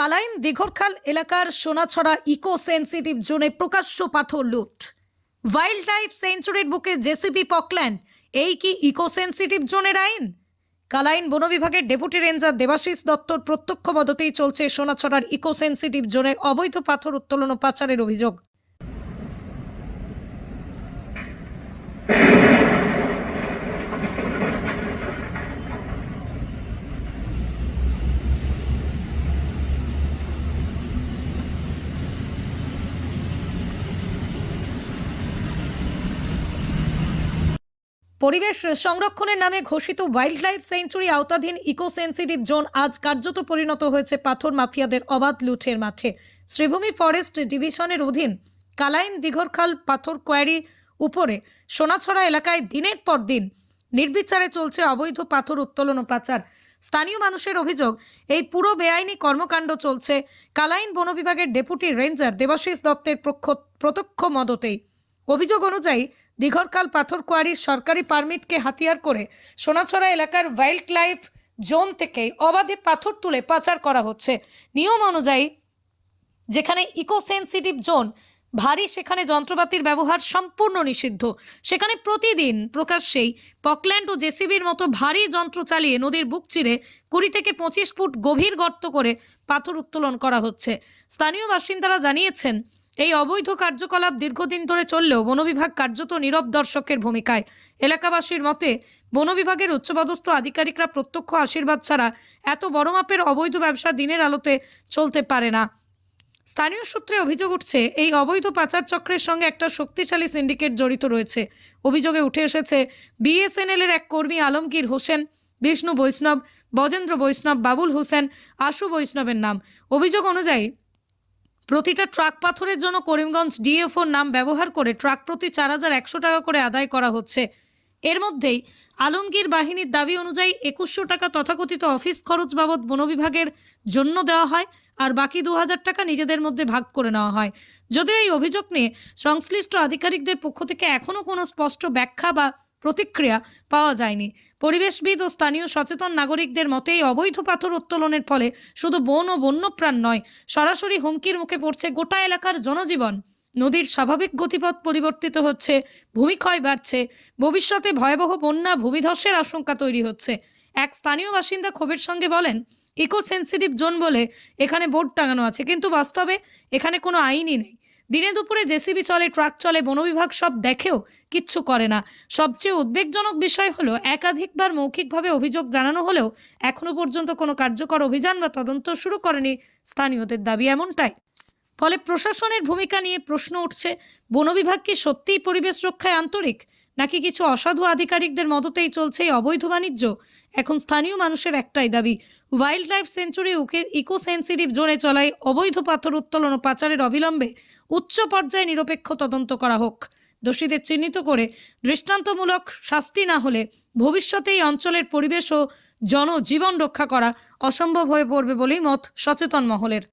কালাইন দিঘরখাল এলাকার Sonachhara eco sensitive জোনে প্রকাশ্য পাথর লুট। ওয়াইল্ড লাইফ সেঞ্চুরির বুকে জেসিপি পকল্যান্ড, এই কি ইকো সেন্সিটিভ জোনের আইন? কালাইন বন বিভাগের ডেপুটি রেঞ্জার দেবাশিস দত্তর প্রত্যক্ষ মদতেই চলছে সোনাছড়ার ইকো সেন্সিটিভ জোনে অবৈধ পাথর উত্তোলন ও পাচারের অভিযোগ। পরিবেশ সংরক্ষণের নামে ঘোষিত ওয়াইল্ড লাইফ সেঞ্চুরি আওতাধীন ইকো সেন্সিটিভ জোন আজ কার্যত পরিণত হয়েছে পাথর মাফিয়াদের অবাধ লুঠের মাঠে। শ্রীভূমি ফরেস্ট ডিভিশনের অধীন কালাইন দিঘরখাল পাথর কোয়ারি উপরে সোনাছড়া এলাকায় দিনের পর দিন নির্বিচারে চলছে অবৈধ পাথর উত্তোলন ও পাচার। স্থানীয় মানুষের অভিযোগ, এই পুরো বেআইনি কর্মকাণ্ড চলছে কালাইন বন বিভাগের ডেপুটি রেঞ্জার দেবাশিস দত্তের প্রত্যক্ষ মদতেই। অভিযোগ অনুযায়ী দীঘরকাল পাথর কোয়ারির সরকারি পারমিটকে হাতিয়ার করে সোনাছড়া এলাকার ওয়াইল্ড লাইফ জোন থেকে অবাধে পাথর তুলে পাচার করা হচ্ছে। নিয়ম অনুযায়ী যেখানে ইকো সেন্সিটিভ জোন, ভারী সেখানে যন্ত্রপাতির ব্যবহার সম্পূর্ণ নিষিদ্ধ। সেখানে প্রতিদিন প্রকাশ্যেই পকল্যান্ড ও জেসিবির মতো ভারী যন্ত্র চালিয়ে নদীর বুক চিরে কুড়ি থেকে পঁচিশ ফুট গভীর গর্ত করে পাথর উত্তোলন করা হচ্ছে। স্থানীয় বাসিন্দারা জানিয়েছেন এই অবৈধ কার্যকলাপ দীর্ঘদিন ধরে চললেও বনবিভাগ কার্যত নীরব দর্শকের ভূমিকায়। এলাকাবাসীর মতে বন বিভাগের উচ্চপদস্থ আধিকারিকরা প্রত্যক্ষ আশীর্বাদ ছাড়া এত বড় মাপের অবৈধ ব্যবসা দিনের আলোতে চলতে পারে না। স্থানীয় সূত্রে অভিযোগ উঠছে, এই অবৈধ পাচার চক্রের সঙ্গে একটা শক্তিশালী সিন্ডিকেট জড়িত রয়েছে। অভিযোগে উঠে এসেছে বিএসএনএল এর এক কর্মী আলমগীর হোসেন, বিষ্ণু বৈষ্ণব, বজেন্দ্র বৈষ্ণব, বাবুল হোসেন, আশু বৈষ্ণবের নাম। অভিযোগ অনুযায়ী প্রতিটা ট্রাক পাথরের জন্য করিমগঞ্জ ডিএফওর নাম ব্যবহার করে ট্রাক প্রতি চার হাজার একশো টাকা করে আদায় করা হচ্ছে। এর মধ্যেই আলমগীর বাহিনীর দাবি অনুযায়ী একুশশো টাকা তথাকথিত অফিস খরচ বাবদ বন বিভাগের জন্য দেওয়া হয় আর বাকি দু হাজার টাকা নিজেদের মধ্যে ভাগ করে নেওয়া হয়। যদিও এই অভিযোগ নিয়ে সংশ্লিষ্ট আধিকারিকদের পক্ষ থেকে এখনও কোনো স্পষ্ট ব্যাখ্যা বা প্রতিক্রিয়া পাওয়া যায়নি। পরিবেশবিদ ও স্থানীয় সচেতন নাগরিকদের মতে, এই অবৈধ পাথর উত্তোলনের ফলে শুধু বন ও বন্যপ্রাণ নয়, সরাসরি হুমকির মুখে পড়ছে গোটা এলাকার জনজীবন। নদীর স্বাভাবিক গতিপথ পরিবর্তিত হচ্ছে ভূমিক্ষয় বাড়ছে, ভবিষ্যতে ভয়াবহ বন্যা, ভূমিধসের আশঙ্কা তৈরি হচ্ছে। এক স্থানীয় বাসিন্দা ক্ষোভের সঙ্গে বলেন ইকো সেন্সিটিভ জোন বলে এখানে বোর্ড টাঙানো আছে, কিন্তু বাস্তবে এখানে কোনো আইনই নেই। দিনে দুপুরে জেসিবি চলে, ট্রাক চলে বনবিভাগ সব দেখেও কিচ্ছু করে না। সবচেয়ে উদ্বেগজনক বিষয় হলো, একাধিকবার মৌখিকভাবে অভিযোগ জানানো হলেও এখনও পর্যন্ত কোনো কার্যকর অভিযান বা তদন্ত শুরু করেনি স্থানীয়দের দাবি এমনটাই। ফলে প্রশাসনের ভূমিকা নিয়ে প্রশ্ন উঠছে, বন বিভাগ কি সত্যিই পরিবেশ রক্ষায় আন্তরিক, নাকি কিছু অসাধু আধিকারিকদের মদতেই চলছে এই অবৈধ বাণিজ্য? এখন স্থানীয় মানুষের একটাই দাবি wildlife sanctuary eco sensitive জোনে চলায় অবৈধ পাথর উত্তোলন ও পাচারের অবিলম্বে উচ্চ পর্যায়ে নিরপেক্ষ তদন্ত করা হোক। দোষীদের চিহ্নিত করে দৃষ্টান্তমূলক শাস্তি না হলে ভবিষ্যতে এই অঞ্চলের পরিবেশ ও জনজীবন রক্ষা করা অসম্ভব হয়ে পড়বে বলেই মত সচেতন মহলের।